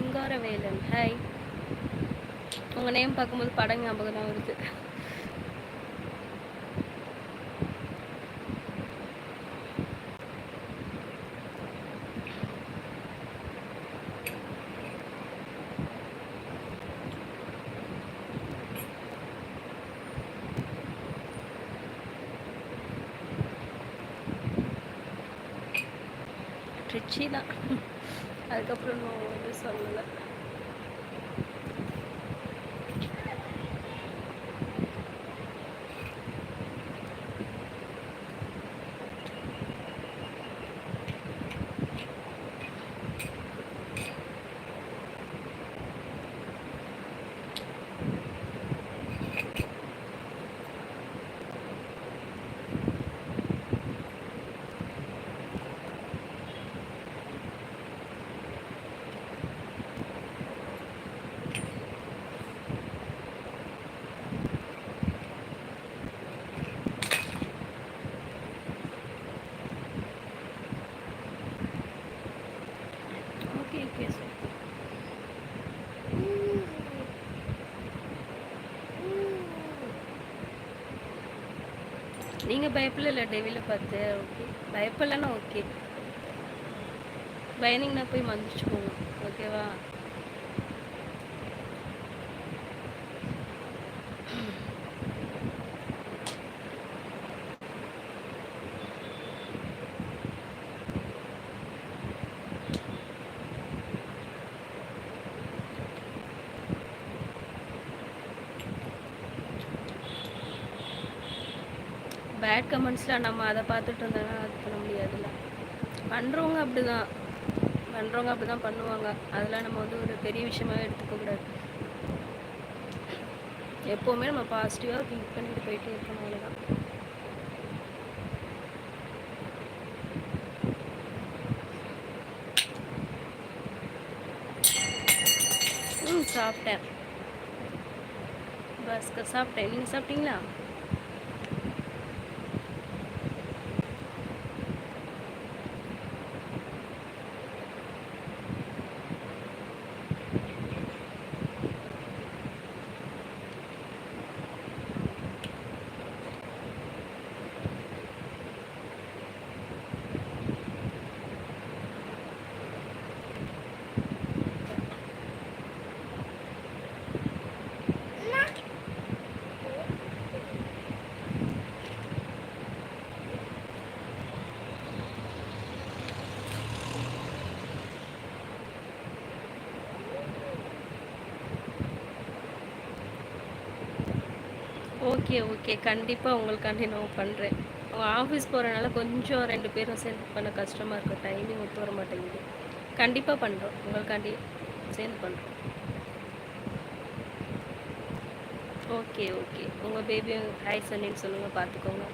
Singaravelan. Hi உங்கள் name பார்க்கும்போது படம் ஞாபகம் தான் வருது. ட்ரிச்சி தான் அதுக்கப்புறம் நான் வந்து சொல்லலை ஓகே ஓகே சார் நீங்கள் பயப்படல டெவில பார்த்து ஓகே பயப்படலன்னா ஓகே பயந்தீங்கன்னா போய் மன்னிச்சுக்கோங்க. ஓகேவா பேட் கமெண்ட்ஸ்லாம் நம்ம அதை பார்த்துட்டு இருந்தோம்னா அது பண்ண முடியாதுல்ல. பண்ணுறவங்க அப்படி தான் பண்ணுறவங்க அப்படி தான் பண்ணுவாங்க. அதெல்லாம் நம்ம வந்து ஒரு பெரிய விஷயமாவே எடுத்துக்க கூடாது. எப்போவுமே நம்ம பாசிட்டிவாக திங்க் பண்ணிட்டு போயிட்டே இருக்கணும் அவ்வளோதான் சாப்பிட்டேன். பஸ்க்கு சாப்பிட்டேன். நீங்கள் சாப்பிட்டீங்களா? Okay okay. கண்டிப்பாக உங்களுக்காண்டி நான் பண்ணுறேன் ஆஃபீஸ் போகிறனால கொஞ்சம் ரெண்டு பேரும் சேர்ந்து பண்ண கஷ்டமாக இருக்கும் டைமிங் ஒத்து வர மாட்டேங்குது. கண்டிப்பாக பண்ணுறோம் உங்களுக்காண்டி சேர்ந்து பண்ணுறோம் ஓகே ஓகே. உங்கள் பேபியும் ஹாய் சொன்னின்னு சொல்லுங்கள் பார்த்துக்கோங்க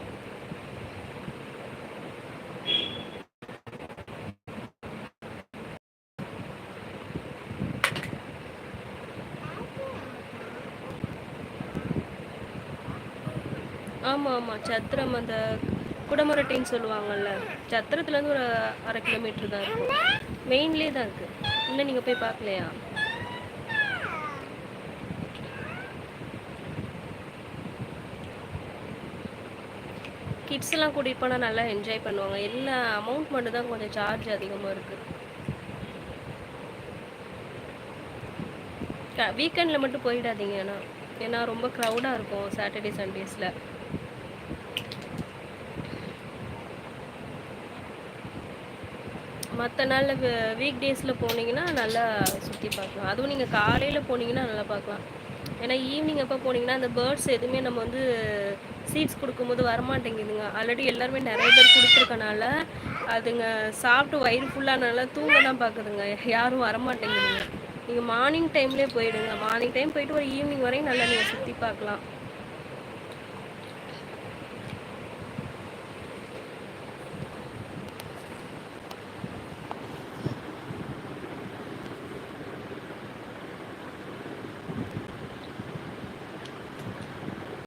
ஆமாம் ஆமாம் சத்திரம் அந்த குடமுரட்டைன்னு சொல்லுவாங்கல்ல. சத்திரத்துலேருந்து ஒரு அரை கிலோமீட்டர் தான் இருக்கும். மெயின்லேயே தான் இருக்குது இன்னும் நீங்கள் போய் பார்க்கலையா? கிட்ஸ் எல்லாம் கூட்டிகிட்டு போனால் நல்லா என்ஜாய் பண்ணுவாங்க. என்ன அமௌண்ட் மட்டும் தான் கொஞ்சம் சார்ஜ் அதிகமாக இருக்குது வீக்கெண்டில் மட்டும் போயிடாதீங்க. ஏன்னா ஏன்னா ரொம்ப க்ரௌடாக இருக்கும் சாட்டர்டே சண்டேஸில் மற்ற நாளில் வீக் டேஸில் போனீங்கன்னா நல்லா சுற்றி பார்க்கலாம். அதுவும் நீங்கள் காலையில் போனீங்கன்னா நல்லா பார்க்கலாம். ஏன்னா ஈவினிங் அப்போ போனீங்கன்னா அந்த பேர்ட்ஸ் எதுவுமே நம்ம வந்து சீட்ஸ் கொடுக்கும்போது வரமாட்டேங்குதுங்க. ஆல்ரெடி எல்லாருமே நிறைய பேர் கொடுத்துருக்கனால அதுங்க சாப்பிட்டு வயிறு ஃபுல்லானால தூங்க தான் பார்க்குதுங்க. யாரும் வரமாட்டேங்குதுங்க. நீங்கள் மார்னிங் டைம்லேயே போயிடுங்க. மார்னிங் டைம் போயிட்டு ஒரு ஈவினிங் வரையும் நல்லா நீங்கள் சுற்றி பார்க்கலாம்.